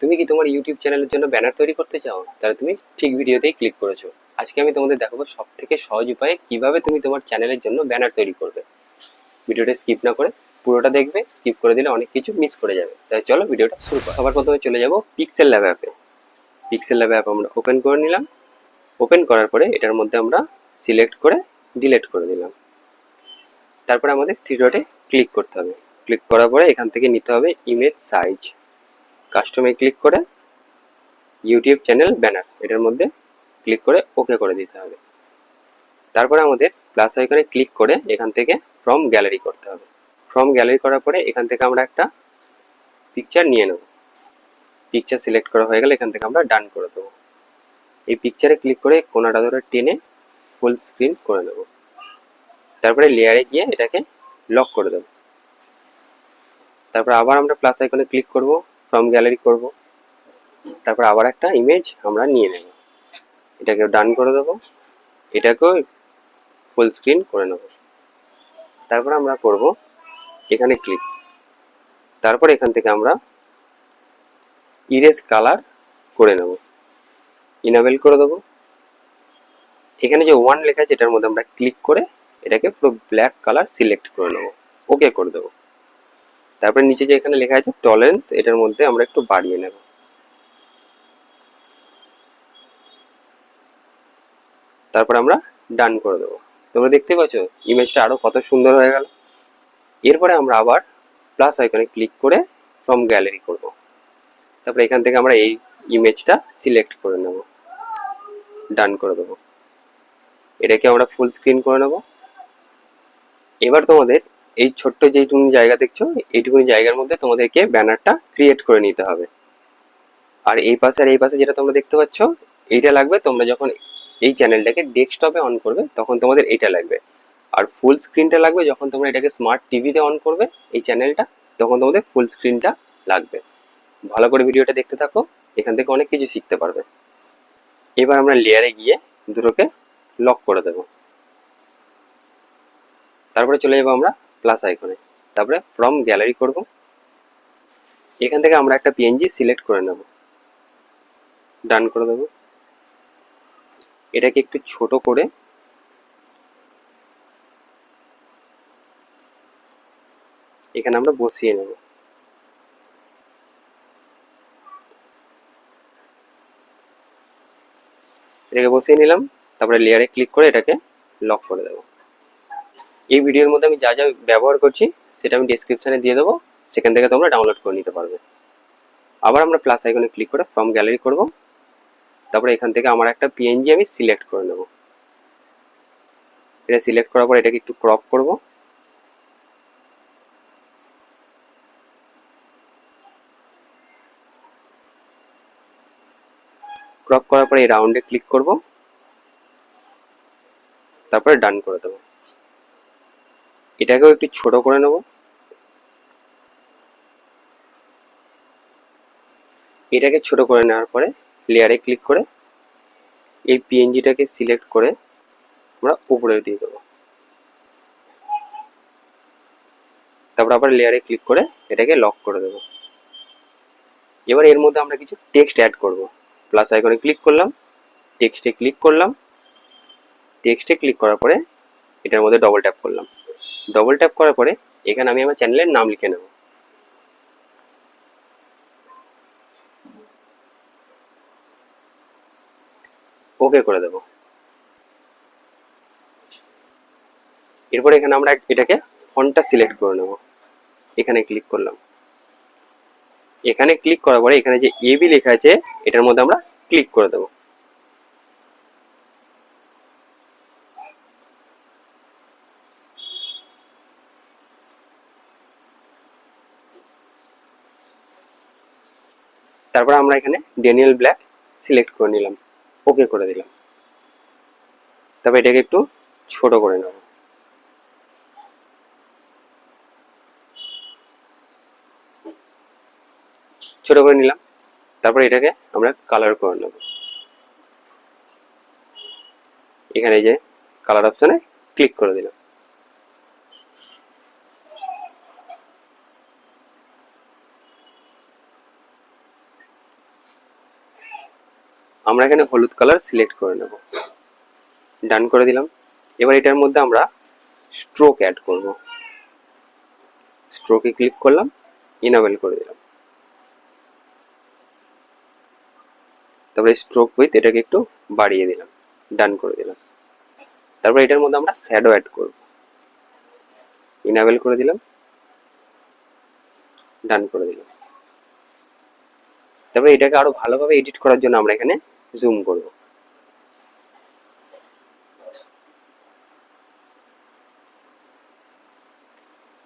তুমি কি তোমার ইউটিউব চ্যানেলের জন্য ব্যানার তৈরি করতে চাও? তাহলে তুমি ঠিক ভিডিওতেই ক্লিক করেছ। আজকে আমি তোমাদের দেখাবো সব থেকে সহজ উপায়ে কীভাবে তুমি তোমার চ্যানেলের জন্য ব্যানার তৈরি করবে। ভিডিওটা স্কিপ না করে পুরোটা দেখবে স্কিপ করে দিলে অনেক কিছু মিস করে যাবে। তাই চলো ভিডিওটা শুরু করো। সবার প্রথমে চলে যাব পিক্সেল ল্যাব অ্যাপে পিক্সেল ল্যাব অ্যাপ আমরা ওপেন করে নিলাম। ওপেন করার পরে এটার মধ্যে আমরা সিলেক্ট করে ডিলিট করে দিলাম। তারপরে আমাদের থ্রি ডটে ক্লিক করতে হবে। ক্লিক করার পরে এখান থেকে নিতে হবে ইমেজ সাইজ কাস্টমে ক্লিক করে ইউটিউব চ্যানেল ব্যানার এটার মধ্যে ক্লিক করে ওকে করে দিতে হবে। তারপরে আমাদের প্লাস আইকনে ক্লিক করে এখান থেকে ফ্রম গ্যালারি করতে হবে। ফ্রম গ্যালারি করার পরে এখান থেকে আমরা একটা পিকচার নিয়ে নেব। পিকচার সিলেক্ট করা হয়ে গেলে এখান থেকে আমরা ডান করে দেবো। এই পিকচারে ক্লিক করে কোনাটা ধরে টেনে ফুল স্ক্রিন করে নেব। তারপরে লেয়ারে গিয়ে এটাকে লক করে দেবো। তারপর আবার আমরা প্লাস আইকনে ক্লিক করব। ফ্রম গ্যালারি করব। তারপর আবার একটা ইমেজ আমরা নিয়ে নেব। এটাকে ডান করে দেবো। এটাকেও ফুল স্ক্রিন করে নেব। তারপর আমরা করব এখানে ক্লিক তারপর এখান থেকে আমরা ইরেজ কালার করে নেব। ইনাবেল করে দেবো। এখানে যে ওয়ান লেখা আছে, এটার মধ্যে আমরা ক্লিক করে এটাকে পুরো ব্ল্যাক কালার সিলেক্ট করে নেব। ওকে করে দেবো। তারপরে নিচে যে এখানে লেখা আছে টলেন্স এটার মধ্যে আমরা একটু বাড়িয়ে নেব। তারপর আমরা ডান করে দেবো। তোমরা দেখতে পাচ্ছ ইমেজটা আরও কত সুন্দর হয়ে গেল। এরপরে আমরা আবার প্লাস আইকনে ক্লিক করে ফ্রম গ্যালারি করব। তারপরে এখান থেকে আমরা এই ইমেজটা সিলেক্ট করে নেব। ডান করে দেবো। এটাকে আমরা ফুল স্ক্রিন করে নেব। এবার তোমাদের এই ছোট্ট যেইটুকুনি জায়গা দেখছ, এইটুকুনি জায়গার মধ্যে তোমাদেরকে ব্যানারটা ক্রিয়েট করে নিতে হবে। আর এই পাশে আর এই পাশে যেটা তোমরা দেখতে পাচ্ছ, এইটা লাগবে, তোমরা যখন এই চ্যানেলটাকে ডেস্কটপে অন করবে, তখন তোমাদের এইটা লাগবে। আর ফুল স্ক্রিনটা লাগবে যখন তোমরা এটাকে স্মার্ট টিভিতে অন করবে, এই চ্যানেলটা, তখন তোমাদের ফুল স্ক্রিনটা লাগবে। ভালো করে ভিডিওটা দেখতে থাকো, এখান থেকে অনেক কিছু শিখতে পারবে। এবার আমরা লেয়ারে গিয়ে দুটোকে লক করে দেবো। তারপরে চলে যাব আমরা প্লাস আইকনে তারপরে ফ্রম গ্যালারি করব। এখান থেকে আমরা একটা পিএনজি সিলেক্ট করে নেব। ডান করে দেবো। এটাকে একটু ছোট করে এখানে আমরা বসিয়ে নেব। এটাকে বসিয়ে নিলাম। তারপরে লেয়ারে ক্লিক করে এটাকে লক করে দেবো। এই ভিডিওর মধ্যে আমি যা যা ব্যবহার করছি, সেটা আমি ডিসক্রিপশানে দিয়ে দেবো। সেখান থেকে তোমরা ডাউনলোড করে নিতে পারবে। আবার আমরা প্লাস আইকনে ক্লিক করে ফ্রম গ্যালারি করব। তারপরে এখান থেকে আমার একটা পিএনজি আমি সিলেক্ট করে নেব। এটা সিলেক্ট করার পর এটাকে একটু ক্রপ করব। ক্রপ করার পরে এই রাউন্ডে ক্লিক করব। তারপরে ডান করে দেবো। এটাকেও একটু ছোট করে নেব। এটাকে ছোট করে নেওয়ার পরে লেয়ারে ক্লিক করে এই পিএনজিটাকে সিলেক্ট করে আমরা উপরে দিয়ে দেবো। তারপর আবার লেয়ারে ক্লিক করে এটাকে লক করে দেবো। এবার এর মধ্যে আমরা কিছু টেক্সট অ্যাড করব। প্লাস আইকনে ক্লিক করলাম টেক্সটে ক্লিক করলাম টেক্সটে ক্লিক করার পরে এটার মধ্যে ডবল ট্যাপ করলাম। ডবল ট্যাপ করার পরে এখানে আমি আমার চ্যানেলের নাম লিখে নেব। ওকে করে দেব। এরপরে এখানে আমরা এটাকে ফন্টটা সিলেক্ট করে নেব। এখানে ক্লিক করলাম। এখানে ক্লিক করার পরে এখানে যে এবি লেখা আছে, এটার মধ্যে আমরা ক্লিক করে দেবো। তারপর আমরা এখানে ড্যানিয়েল ব্ল্যাক সিলেক্ট করে নিলাম। ওকে করে দিলাম। তারপর এটাকে একটু ছোট করে নেব। ছোট করে নিলাম। তারপর এটাকে আমরা কালার করে নেব। এখানে যে কালার অপশানে ক্লিক করে দিলাম। আমরা এখানে হলুদ কালার সিলেক্ট করে নেব। ডান করে দিলাম। এবার এটার মধ্যে আমরা স্ট্রোক অ্যাড করব। স্ট্রোকে ক্লিক করলাম ইনাবেল করে দিলাম। তারপরে স্ট্রোক উইথ এটাকে একটু বাড়িয়ে দিলাম। ডান করে দিলাম। তারপরে এটার মধ্যে আমরা শ্যাডো অ্যাড করব। ইনাবেল করে দিলাম। ডান করে দিলাম। তারপরে এটাকে আরও ভালোভাবে এডিট করার জন্য আমরা এখানে জুম করব।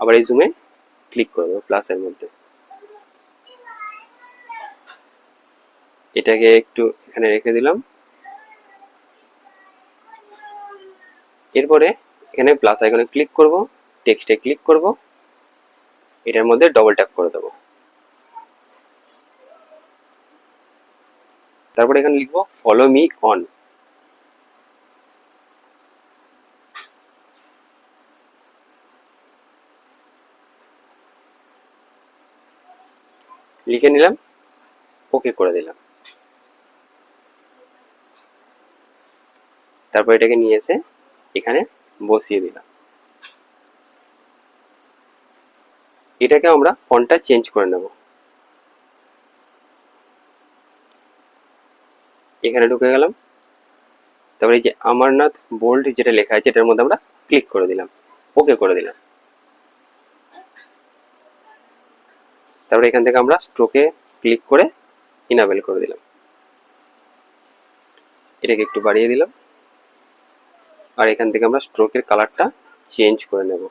আবার এই জুমে ক্লিক করে দেবো প্লাসের মধ্যে। এটাকে একটু এখানে রেখে দিলাম। এরপরে এখানে প্লাস আইকনে ক্লিক করব টেক্সটে ক্লিক করব। এটার মধ্যে ডবল ট্যাপ করে দেবো। তারপরে এখানে লিখব ফলো মি অন লিখে নিলাম ওকে করে দিলাম। তারপর এটাকে নিয়ে এসে এখানে বসিয়ে দিলাম। এটাকে আমরা ফন্টটা চেঞ্জ করে নেব। এখানে ঢুকে গেলাম। তারপরে এই যে অমরনাথ বোল্ড যেটা লেখা আছে, এটার মধ্যে আমরা ক্লিক করে দিলাম। ওকে করে দিলাম। তারপরে এখান থেকে আমরা স্ট্রোকে ক্লিক করে ইনাবেল করে দিলাম। এটাকে একটু বাড়িয়ে দিলাম। আর এখান থেকে আমরা স্ট্রোকের কালারটা চেঞ্জ করে নেব।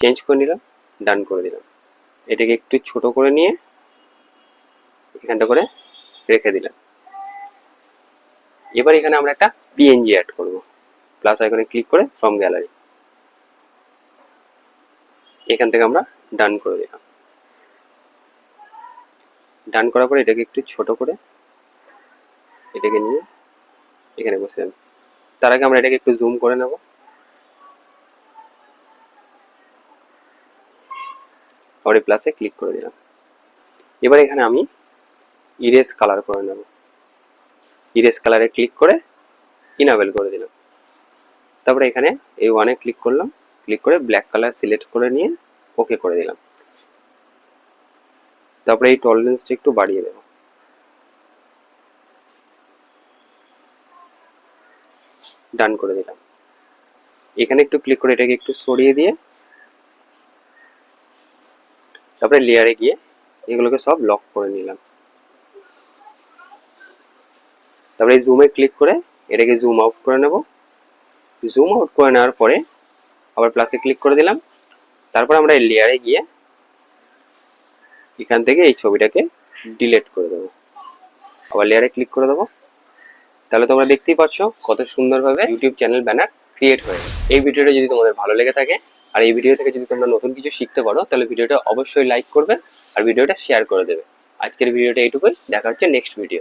চেঞ্জ করে নিলাম ডান করে দিলাম। এটাকে একটু ছোট করে নিয়ে এখানটা করে রেখে দিলাম এবার এখানে আমরা একটা পিএনজি অ্যাড করব। প্লাস আইকনে ক্লিক করে ফ্রম গ্যালারি এখান থেকে আমরা ডান করে দিলাম। ডান করার পরে এটাকে একটু ছোট করে এটাকে নিয়ে এখানে বসে তার আগে আমরা এটাকে একটু জুম করে নেব। আবার প্লাসে ক্লিক করে দিলাম। এবার এখানে আমি ইরেজ কালার করে নেব। ইরেজ কালারে ক্লিক করে ইনাবেল করে দিলাম। তারপরে এখানে এই ওয়ানে ক্লিক করলাম। ক্লিক করে ব্ল্যাক কালার সিলেক্ট করে নিয়ে ওকে করে দিলাম। তারপরে এই টলারেন্সটা একটু বাড়িয়ে দেব। ডান করে দিলাম। এখানে একটু ক্লিক করে এটাকে একটু সরিয়ে দিয়ে তারপরে লেয়ারে গিয়ে এগুলোকে সব লক করে নিলাম। তারপরে এই জুমে ক্লিক করে এটাকে জুম আউট করে নেব। জুম আউট করে নেওয়ার পরে আবার প্লাসে ক্লিক করে দিলাম। তারপর আমরা এই লেয়ারে গিয়ে এখান থেকে এই ছবিটাকে ডিলিট করে দেবো। আবার লেয়ারে ক্লিক করে দেবো। তাহলে তোমরা দেখতেই পাচ্ছ কত সুন্দরভাবে ইউটিউব চ্যানেল ব্যানার ক্রিয়েট হয়ে এই ভিডিওটা যদি তোমাদের ভালো লেগে থাকে আর এই ভিডিও থেকে যদি তোমরা নতুন কিছু শিখতে পারো, তাহলে ভিডিওটা অবশ্যই লাইক করবে আর ভিডিওটা শেয়ার করে দেবে। আজকের ভিডিওটা এইটুকুই। দেখা হচ্ছে নেক্সট ভিডিও